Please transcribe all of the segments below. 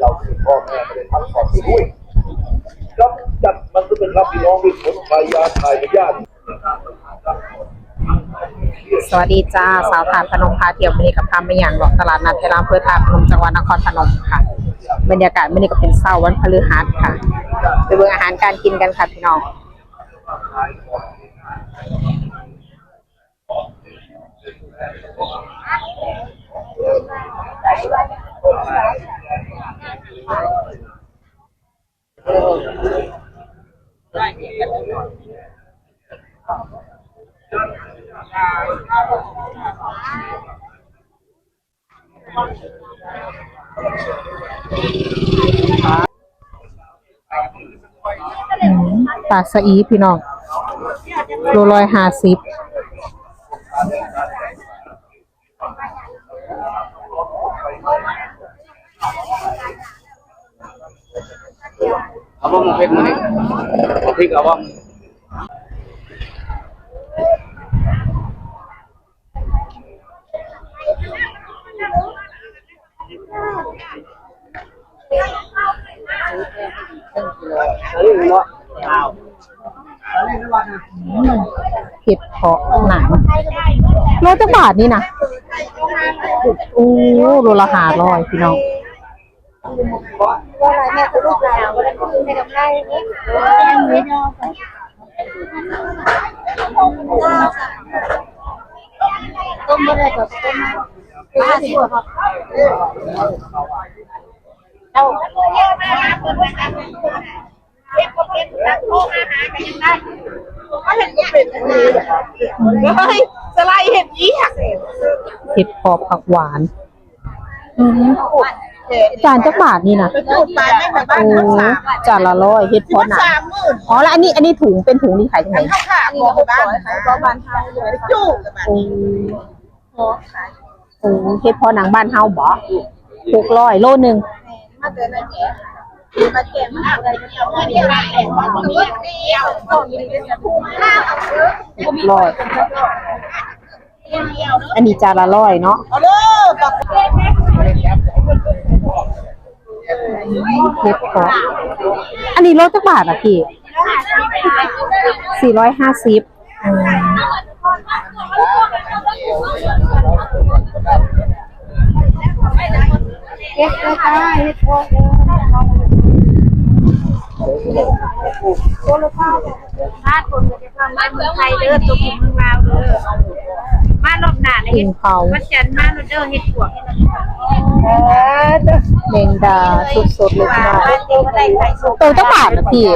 เราคือพ่อแม่ไม่ไทำความดีด้วยรับจัดมันก็เป็นรับพี่น้องด้วยผลพยาทายญาติสวัสดีจ้าสาวทานพนมพาเที่ยวมินิกับพามอย่างหลอกตลาดนัดเทลามเพื่อทานพนมจังหวัดนครพนมค่ะ บรรยากาศมินิก็เป็นเศร้าวันพฤหัสค่ะไปเบิ่งอาหารการกินกันค่ะพี่น้อง ปลาสะอีพี่น้องโลร้อยห้าสิบ อาบ้างเพชรมาดิเอาพริกเอาบ้างเห็ดเพาะหนังโลจักบาทนี่นะโอ้โลละหาร้อยพี่น้อง ว่าอะไรแม่ก็ลูกหลานว่าอะไรก็คือในกำไรนี่ไม่ยอมต้มอะไรก็ต้มป้าชัวครับเราเยอะมากเพื่อนเพื่อนกันเก็บก็เป็นนักโทษอาหารกันยังได้ก็เห็นก็เป็นอย่างนี้เฮ้ยสไลด์เห็นยี่หักเห็ดเพาะผักหวานอืม จานจักบาทนี่นะพูดไปไม่ไปบ้านโอ้ทั้งสามจานละร้อยเห็ดเพาะหนังสามหมื่นอ๋อแล้วอันนี้อันนี้ถุงเป็นถุงนี่ขายที่ไหนข้าวขาหมูบ้านขายก็บ้านไทยเลยจุกแบบโอ้นี้โอ้เฮ็ดเพอหนังบ้านเฮาบ่หกร้อยโลหนึ่งมาเดินในแก่มาเก็บมาอะไรเดียวเดียวแต่ว่าเดียวเดียวต้องมีเรื่องทุ่งข้าวหกร้อยอันนี้จานละร้อยเนาะ เอาเลยกับเฮ็ดเพออันนี้โลจักบาทอะพี่สี่ร้อยห้าสิบเก็บเลยค่ะเฮ็ดพอเลยถ้าคนจะทำในเมืองไทยเด้อตัวคุณเมืองลาวเด้อมารอบหน้าในกิเฮ็ดเผาวัดจันทร์มาเด้อเฮ็ดปวก แมงดาสดๆเลยพี่น้องบ้านเองก็ได้ไข่สุกตัวจักบาทอะพี่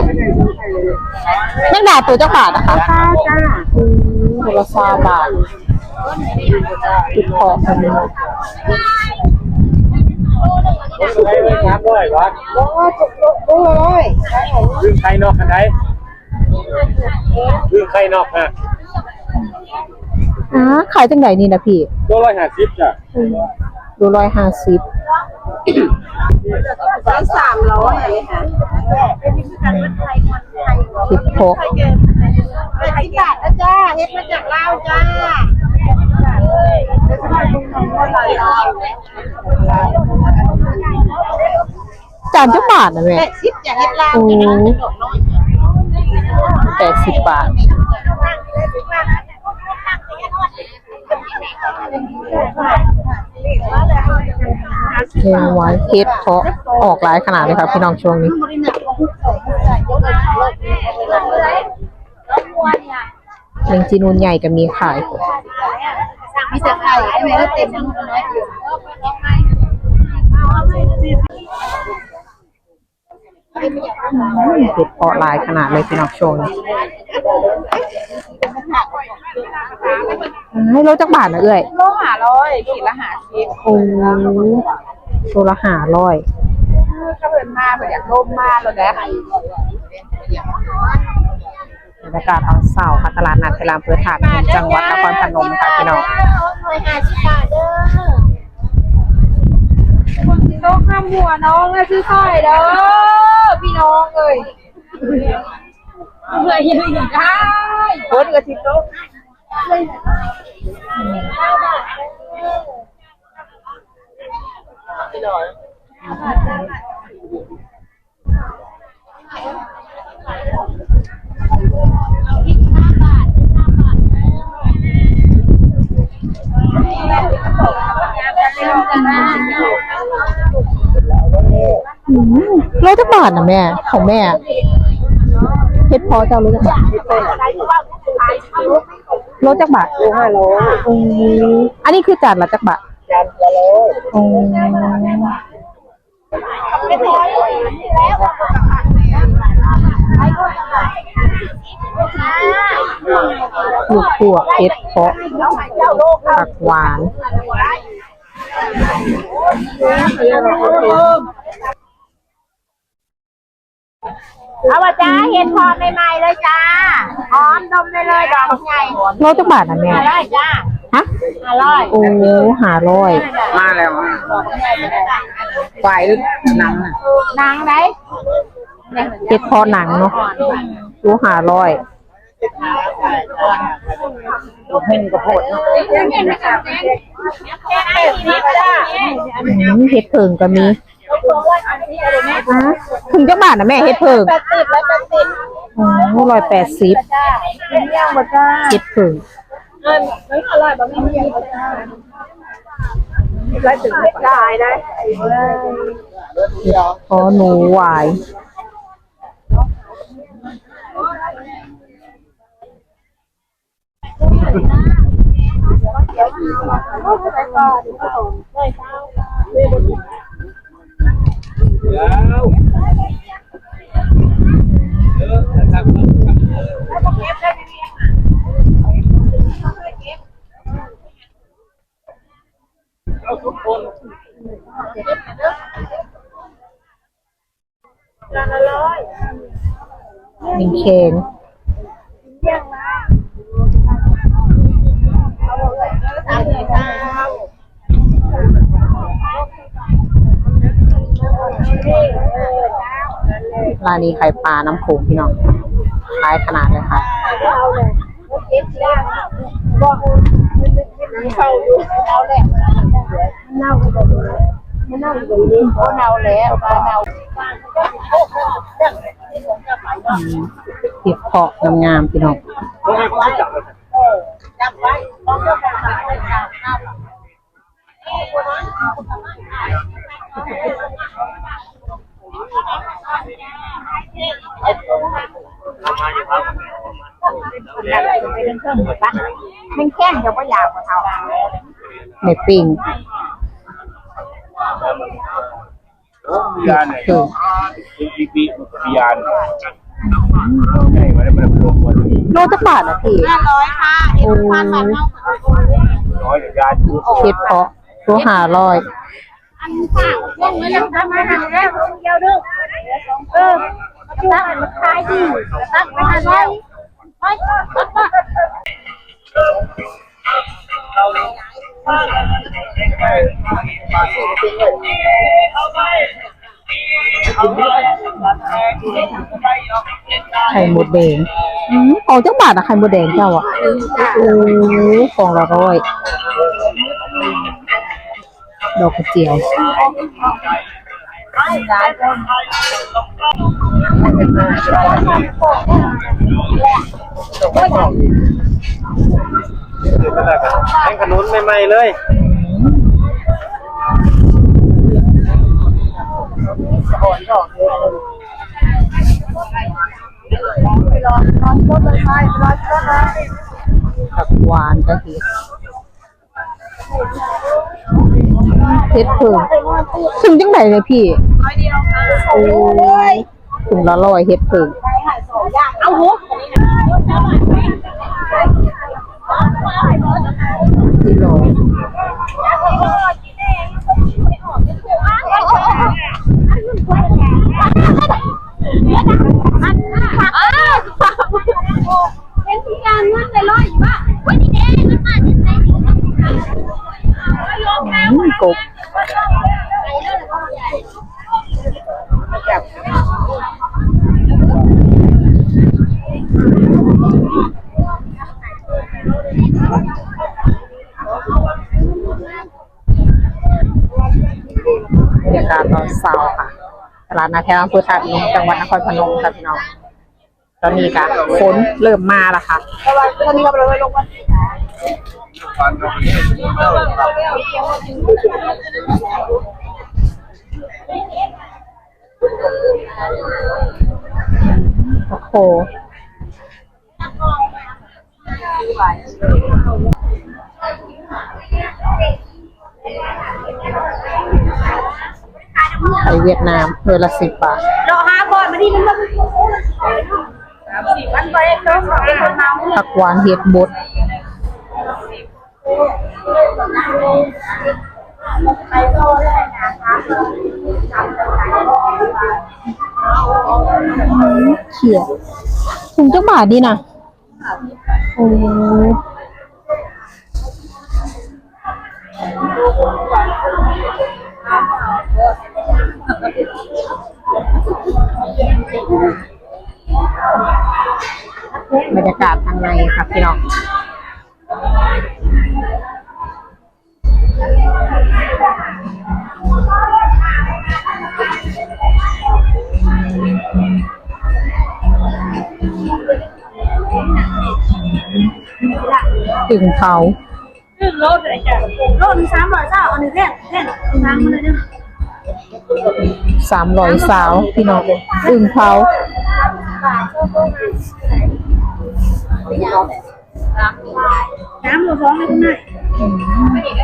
แมงดาตัวจักบาทนะคะจ้าจ้าตัวละสามบาทติดคอคนนี้สามร้อยวัดรู้เลยลืมไข่นอกกันไหนลืมไข่นอกฮะอ่าขายจังไหนนี่นะพี่ตัวร้อยห้าสิบจ้ะ ดูร้อยห้าสิบสามสามร้อยอะไรค่ะเป็นการวัดไทยคนไทยคิดโพกเป็นที่บาทนะจ้าเฮ็ดมาจากลาวจ้าจานจักบาทนะแม่แปดสิบอย่างเฮ็ดลาวโอ้จะน้อยดอกน้อยแปดสิบบาท เลี้ยงไว้เพชรเพาะออกหลายขนาดเลยครับพี่น้องช่วงนี้เลี้ยงจีนูนใหญ่ก็มีขายมีแต่ไข่ได้ไหมก็เต็มน้อยอยู่เพชรเพาะหลายขนาดเลยพี่น้องช่วงนี้ให้รถจักบาทนะเอ้ยโลหะร้อยขีดละหาสิบโอ้ ตัวละห้าร้อยถ้าเพิ่นมาเพิ่นอยากร่มมาแล้วแหละบรรยากาศตอนเช้าค่ะตลาดนัดเทลามเพื่อถาดจังหวัดนครพนมค่ะพี่น้องหน่วยหาสิบบาทเด้อคนสิโลกห้ามหัวน้องเลยซื้อสร้อยเด้อพี่น้องเอ้ยเมื่อยยังอยู่ได้คนกับสิโล พี่น้อยอืมโลจักบาทนะแม่ ของแม่เฮ็ดพอจะรู้จักบาทโจักบาทโลห้าโลอันนี้คือจานละจักบาท จานละโลลูกขัวเฮ็ดเพาะผักหวานเอาว่าจ้าเห็นพอใหม่ๆเลยจ้าหอมดมได้เลยดอกใหญ่โลจักบาทนะแม่อร่อยจ้า ฮะอร่อยโอ้หาร้อยมาแล้วฝ่ายหนังน่ะนางไหนเฮ็ดเพาะหนังเนาะโลหาร้อยเพ่นกระโพดเนาะอืมเฮ็ดเพิงก็มีอะถึงจักบาทนะแม่เฮ็ดเพิงแปดสิบแล้วแปดสิบอ๋อร้อยแปดสิบจ้าเป็นย่างบ่จ้าเฮ็ดเพิง เออไม่อร่อยแบบไม่มีบ่จ้ถึงไม่ได้ได้เพราะหนูหวาย มิงเคงร้านนี้ไข่ปลาน้ำโขงพี่น้องขายขนาดเลยค่ะเข้าอยู่เอาแหละเน่าอยู่ตรงนี้เน่าอยู่ตรงนี้โอ้เน่าแล้วปลาเน่า เห็ดเพาะงามๆพี่น้องมันแข้งจะว่ยาวกว่าเท่าในปิงเนี่ยคือ ปีปีปียาน ใหญ่มาได้มาได้รวมกันโลจักบาทนะพี่ห้าร้อยค่ะเอ็นพันบาทเท่าน้อยยานเห็ดเพาะโลหาร้อยอันค่ะเรื่องนี้ยังทำมาหันแล้วเดียวดึงเออตั้งมันคลายดีตั้งไปหันไว้ไว้ตั้งมาไข่มดแดงอืมของจักบาทอะไข่มดแดงเจ้าอะโอ้ฟองละร้อย ดอกกระเจียวแข่งขนุนใหม่ๆเลย ผักหวานก็เห็ดเห็ดเพิ่งถึงจังไหนเลยพี่โอ้ยถึงละร้อยเห็ดเพิ่งเอาหัว ที่ร้อย เป็นที่การเงินเลยร้อยบ้าวันนี้เด้มันมาจะใช้ถึง อืมกบบรรยากาศตอนเช้าค่ะ ตลา ดนาแถวอำเภอธาตุพนมจังหวัดนครพนมค่ะพี่น้องตอนนี้ค่ะฝนเริ่มมาแล้วค่ะตอนนี้เราลยลงมาโอ้โห ไทยเวียดนามเดือนละสิบบาทเราหาก่อนมาดิมันมาสี่วันไปก็ขอให้คนเมาผักหวานเห็ดบดเขียดถุงจักบาทดีนะโอ้ บรรยากาศทางในครับพี่น้องถึงเขา ขึ้นรถเลยจ้ะรถหนึ่งสามร้อยเจ้าอันนี้แท่นแท่นทางมาเลยเนี่ยสามร้อยสาวพี่น้องอึ่งเผาน้ำเราฟ้องให้คุณนาย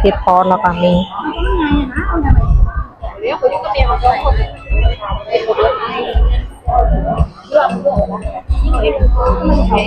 เห็ดพอดแล้วก็มีนี่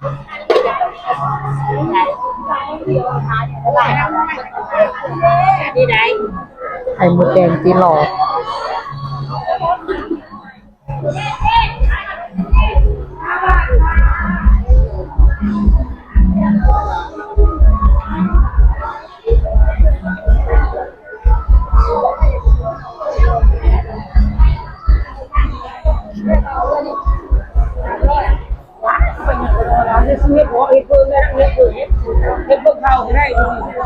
นี่ไหไข่มดแดงจีหลอด 我不太容。